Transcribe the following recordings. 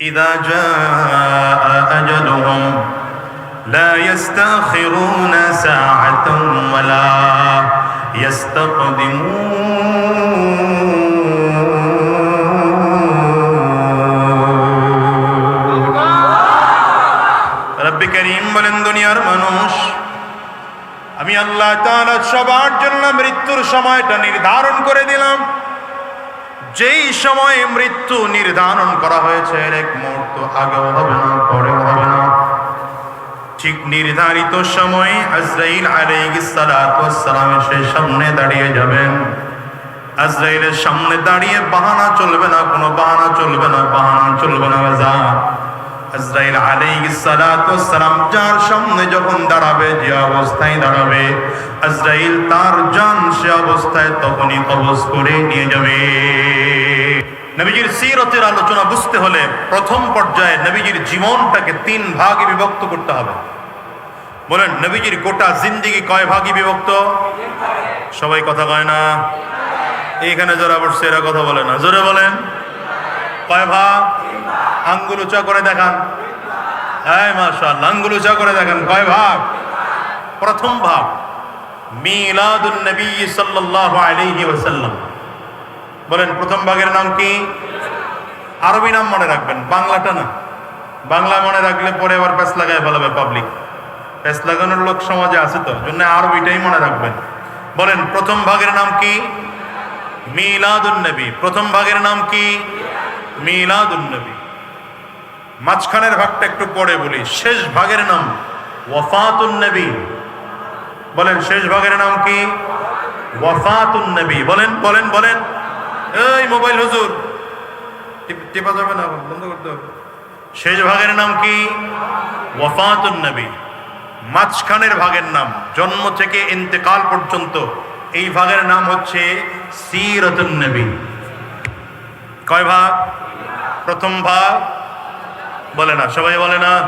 إذا جاء أجلهم لا يستأخرون ساعة ولا يستقدمون রব্বি করিম বলেন দুনিয়ার মানুষ আমি আল্লাহ তাআলা সবার জন্য মৃত্যুর সময়টা নির্ধারণ করে দিলাম যেই সময়ে মৃত্যু নির্ধারণ করা হয়েছে এক মুহূর্ত আগেও হবে না, পরেও হবে না। ঠিক নির্ধারিত সময়ে আজরাইল সালাম এসে সামনে দাঁড়িয়ে যাবেন। আজরাইলের সামনে দাঁড়িয়ে বাহানা চলবে না, কোনো বাহানা চলবে না, বাহানা চলবে না আজরাইল আলাইহিস সালাতু ওয়াস সালাম যার সামনে যখন দাঁড়াবে, যে অবস্থায় দাঁড়াবে, আজরাইল তার জান সে অবস্থায় তখনই কবজ করে নিয়ে যাবে। নবীজির সিরতের আলোচনা বুঝতে হলে প্রথম পর্যায়ে নবীজির জীবনটাকে তিন ভাগে বিভক্ত করতে হবে। বলেন, নবীজির গোটা জিন্দিগি কয় ভাগে বিভক্ত? সবাই কথা কয় না? এইখানে যারা বসছে এরা কথা বলে না। জোরে বলেন। কয় ভাগ? আঙ্গুল উঁচা করে দেখান। হ্যাঁ মাশাল আঙ্গুল উঁচা করে দেখান। কয় ভাগ? প্রথম ভাগ, মিলাদুন নবী সাল্লাল্লাহু আলাইহি ওয়াসাল্লাম। বলেন, প্রথম ভাগের নাম কি? আরবি নাম মনে রাখবেন, বাংলাটা না। বাংলা মনে রাখলে পরে আবার প্যাস লাগায় ফেলাবে পাবলিক প্যাস লাগানোর লোক সমাজে আছে তো জন্য আরবিটাই মনে রাখবেন। বলেন, প্রথম ভাগের নাম কি? মিলাদুন নবী। প্রথম ভাগের নাম কি? মিলাদুন নবী। মাঝখানের ভাগটা একটু পরে বলি। শেষ ভাগের নাম ওয়াফাতুন নবী। বলেন, শেষ ভাগের নাম কি? ওয়াফাতুন নবী। বলেন বলেন বলেন। এই মোবাইল হুজুর। টিপ- যাবে না, বন্ধ করতে হবে। শেষ ভাগের নাম কি? ওয়াফাতুন নবী। মাঝখানের ভাগের নাম, জন্ম থেকে ইন্তেকাল পর্যন্ত। এই ভাগের নাম হচ্ছে সিরতুন নবী। কয় ভাগ? প্রথম ভাগ বলে না, সবাই বলে না।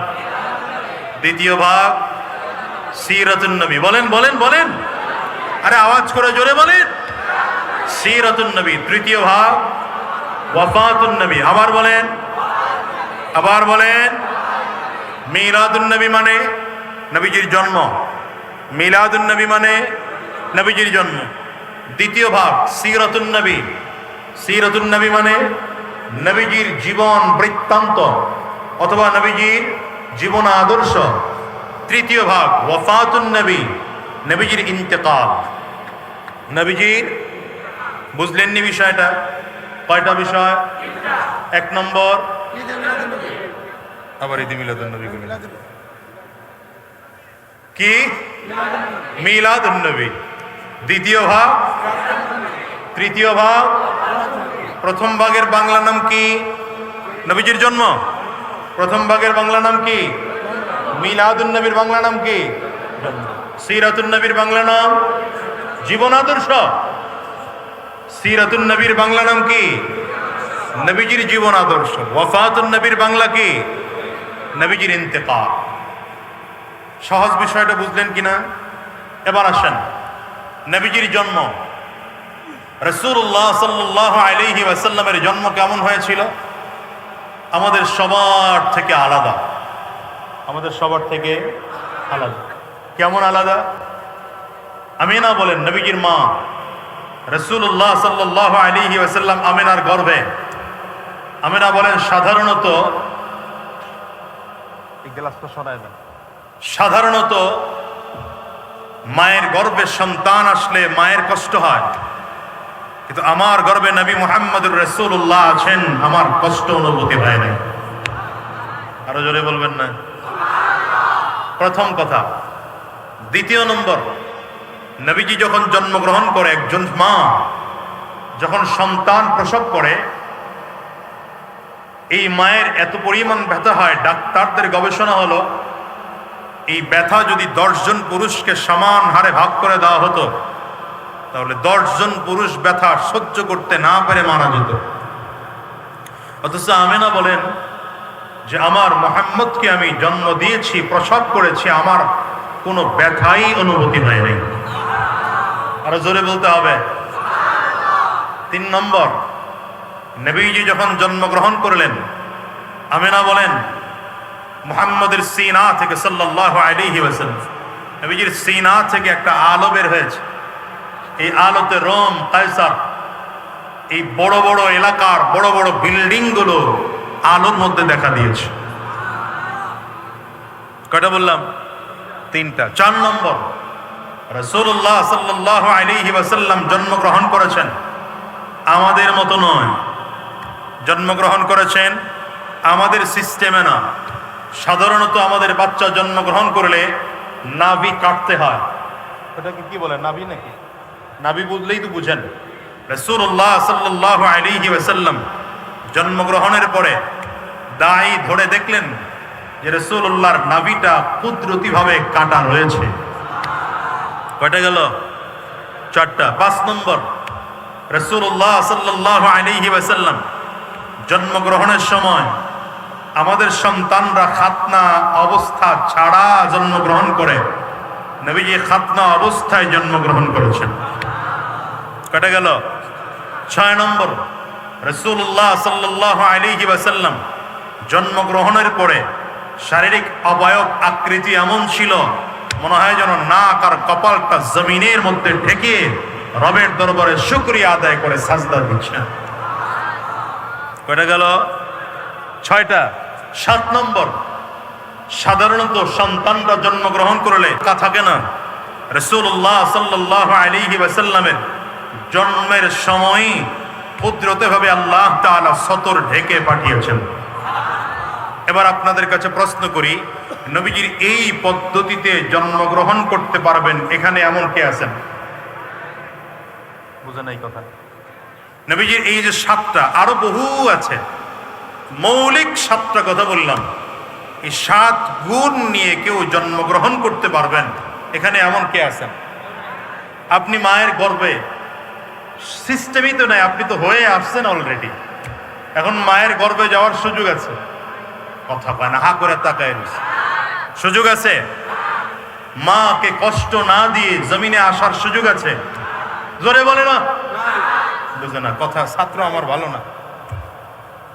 দ্বিতীয় ভাগ, সিরতুন নবী। বলেন বলেন বলেন। আরে, আওয়াজ করে জোরে বলেন। সিরতুন নবী, তৃতীয় ভাগ, ওয়াফাতুন নবী। আবার বলেন। আবার বলেন। মিলাদুন নবী মানে নবীজির জন্ম। মিলাদুন নবী মানে নবীজির জন্ম। দ্বিতীয় ভাগ, সিরতুন নবী। সিরতুন নবী মানে নবীজির জীবন বৃত্তান্ত। অথবা নবীজির জীবন আদর্শ। তৃতীয় ভাগ, ওয়াফাতুন নবী, নবীজির ইন্তেকাল। নবীজির, বুঝলেননি বিষয়টা? কয়টা বিষয়? এক নম্বর, আবার ইদি মিলাদুন নবী কি? মিলাদুন নবী। দ্বিতীয় ভাগ, তৃতীয় ভাগ, প্রথম ভাগের বাংলা নাম কি? নবীজির জন্ম? প্রথম ভাগের বাংলা নাম কি? মিলাদুন নবীর বাংলা নাম কি? সিরাতুন নবীর বাংলা নাম? জীবন আদর্শ। সিরাতুন নবীর বাংলা নাম কি? নবীজির জীবন আদর্শ। নবীর বাংলা কি? নবীজির ইন্তেকাল। সহজ বিষয়টা বুঝলেন কিনা? এবার আসেন। নবীজির জন্ম। রসুল্লাহ সাল্লাহ আলিহি ওয়াসাল্লামের জন্ম কেমন হয়েছিল? আমাদের সবার থেকে আলাদা। আমাদের সবার থেকে আলাদা। কেমন আলাদা? আমিনা বলেন, নবীজির মা রসুল্লাহ সাল্লাহ আলিহি ওয়াসাল্লাম আমিনার গর্ভে। আমিনা বলেন, সাধারণত সাধারণত, মায়ের গর্ভে সন্তান আসলে মায়ের কষ্ট হয়। কিন্তু আমার গর্বে নবী মোহাম্মদুর রসুল্লাহ আছেন, আমার কষ্ট অনুভূতি হয় নাই। আরও জোরে বলবেন না? প্রথম কথা, দ্বিতীয় নম্বর, নবীজি যখন জন্মগ্রহণ করে একজন মা, যখন সন্তান প্রসব করে, এই মায়ের এত পরিমাণ ব্যথা হয়, ডাক্তারদের গবেষণা হলো, এই ব্যথা যদি দশজন পুরুষকে সমান হারে ভাগ করে দেওয়া হতো তাহলে দশজন পুরুষ ব্যথা সহ্য করতে না পেরে মারা যেত। অথচ আমেনা বলেন যে, আমার মোহাম্মদকে আমি জন্ম দিয়েছি, প্রসব করেছি, আমার কোনো ব্যথাই অনুভূতি হয় নাই। আরও জোরে বলতে হবে। তিন নম্বর, নবীজি যখন জন্মগ্রহণ করলেন, আমেনা বলেন, মুহাম্মদের সিনা থেকে সাল্লাল্লাহু আলাইহি ওয়াসাল্লাম, নবীজির সিনা থেকে একটা আলো বের হয়েছে। এই আলোতে রোম, কায়সার, এই বড় বড় এলাকার, বড় বড় বিল্ডিংগুলো আলোর মধ্যে দেখা দিয়েছে। কয়টা বললাম? তিনটা। চার নম্বর রসুল্লাহ সাল্লাহ আলিহি ওয়াসাল্লাম জন্মগ্রহণ করেছেন। আমাদের মতো নয়। জন্মগ্রহণ করেছেন আমাদের সিস্টেমে না। সাধারণত আমাদের বাচ্চা জন্মগ্রহণ করলে নাভি কাটতে হয়। ওটাকে কি বলে? নাভি নাকি? নাভি বুঝলেই তো বুঝেন রসুল্লাহ সাল্লাহ আলিহি ওয়াসাল্লাম জন্মগ্রহণের পরে দায়ী ধরে দেখলেন যে রসুল্লাহর নাভিটা কুদরতিভাবে কাটা রয়েছে। কয়টা গেল? চারটা। পাঁচ নম্বর রসুল্লাহ সাল্লাহ আলিহি ওয়াসাল্লাম জন্মগ্রহণের সময় আমাদের সন্তানরা খাতনা অবস্থা ছাড়া জন্মগ্রহণ করে, নবীজি খাতনা অবস্থায় জন্মগ্রহণ করেছেন। কেটে গেল। ছয় নম্বর রসুল্লাহ সাল্লাহ আলিহি ওয়াসাল্লাম জন্মগ্রহণের পরে শারীরিক অবয়ব আকৃতি এমন ছিল, মনে হয় যেন নাক আর কপালটা জমিনের মধ্যে ঢেকে রবের দরবারে শুক্রিয়া আদায় করে সাজদা দিচ্ছে। কয়টা গেল। ছয়টা, সাত নম্বর, সাধারণত সন্তানরা জন্মগ্রহণ করলে কা থাকে না রসুল্লাহ সাল্লাহ আলিহি ওয়াসাল্লামের জন্মের সময় কুদরতে আল্লাহ তাআলা সতর ঢেকে পাঠিয়েছেন। এবার আপনাদের কাছে প্রশ্ন করি, নবীজির এই পদ্ধতিতে জন্মগ্রহণ করতে পারবেন, এখানে এমন কে আছেন? বুঝেন এই কথা। নবীজির এই যে সাতটা, আরও বহু আছে। মৌলিক সাতটা কথা বললাম। এই সাত গুণ নিয়ে কেউ জন্মগ্রহণ করতে পারবেন, এখানে এমন কে আছেন? আপনি মায়ের গর্বে সিস্টেমই তো নাই, আপনি তো হয়ে আসছেন অলরেডি এখন মায়ের গর্বে যাওয়ার সুযোগ আছে। কথা পায় না, হা করে তাকায় সুযোগ আছে? মাকে কষ্ট না দিয়ে জমিনে আসার সুযোগ আছে? জোরে বলে না? বুঝে না, কথা ছাত্র আমার ভালো না।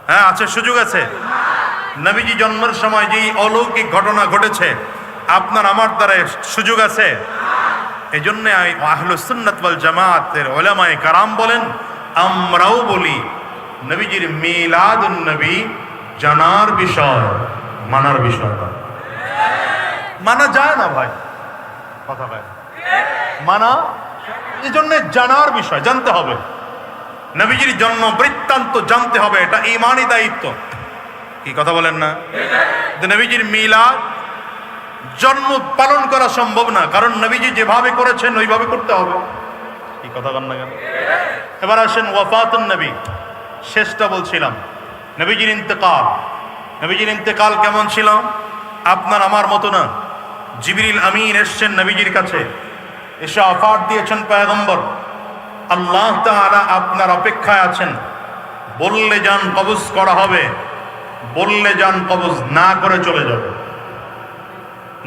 হ্যাঁ আছে, সুযোগ আছে। নবীজি জন্মের সময় যেই অলৌকিক ঘটনা ঘটেছে, আপনার আমার দ্বারা সুযোগ আছে? এই জন্য আহলুসুন্নাত ওয়াল জামাতের ওলামায়ে কারাম বলেন, আমরাও বলি, নবীজির মিলাদুন নবী জানার বিষয়, মানার বিষয়। মানা যায় না ভাই, কথা ভাই। মানা এই জন্য জানার বিষয়, জানতে হবে। নবীজির জন্ম বৃত্তান্ত জানতে হবে, এটা ইমানই দায়িত্ব। কি কথা বলেন না? নবীজির মিলাদ জন্ম পালন করা সম্ভব না। কারণ নবীজি যেভাবে করেছেন, ওইভাবে করতে হবে। কি কথা বলেন না কেন? এবার আসেন ওয়াফাতুন নবী। শেষটা বলছিলাম। নবীজির ইন্তেকাল। নবীজির ইন্তেকাল কেমন ছিল? আপনার আমার মতো না। জিবরিল আমিন এসছেন নবীজির কাছে। এসে অফার দিয়েছেন পয়গম্বর। আল্লাহ তাআলা আপনার অপেক্ষায় আছেন। বললে যান কবজ করা হবে। বললে যান কবজ না করে চলে যাবে।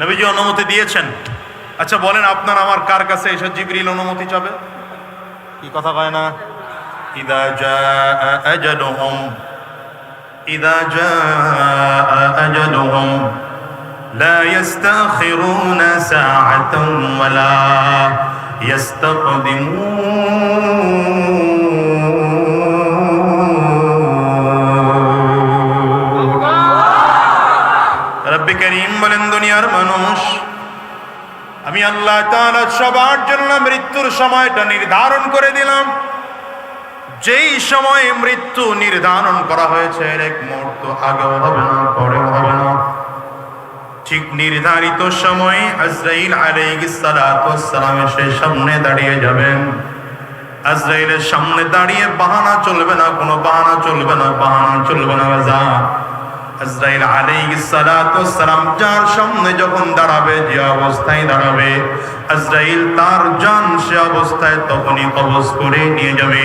নবীজি অনুমতি দিয়েছেন। আচ্ছা বলেন আপনার আমার কার কাছে এসব জিবরিল অনুমতি চাবে? কি কথা কয় না? ইদা জা আজালুহুম, ইদা জা আজালুহুম, লা ইস্তাখিরুনা সাআতান ওয়ালা ইস্তাকদিমুন আল্লাহ সবার জন্য মৃত্যুর সময়টা নির্ধারণ করে দিলাম। যেই সময়ে মৃত্যু নির্ধারণ করা হয়েছে এক মুহূর্ত আগেও হবে না, পরেও হবে না। ঠিক নির্ধারিত সময়ে আজরাইল ওয়াসসালাম এসে সামনে দাঁড়িয়ে যাবেন। আজরাইলের সামনে দাঁড়িয়ে বাহানা চলবে না, কোনো বাহানা চলবে না, বাহানা চলবে না যা আজরাইল আলাইহিস সালাতু ওয়াসসালাম যার সামনে যখন দাঁড়াবে, যে অবস্থায় দাঁড়াবে, আজরাইল তার জান সে অবস্থায় তখনই কবজ করে নিয়ে যাবে।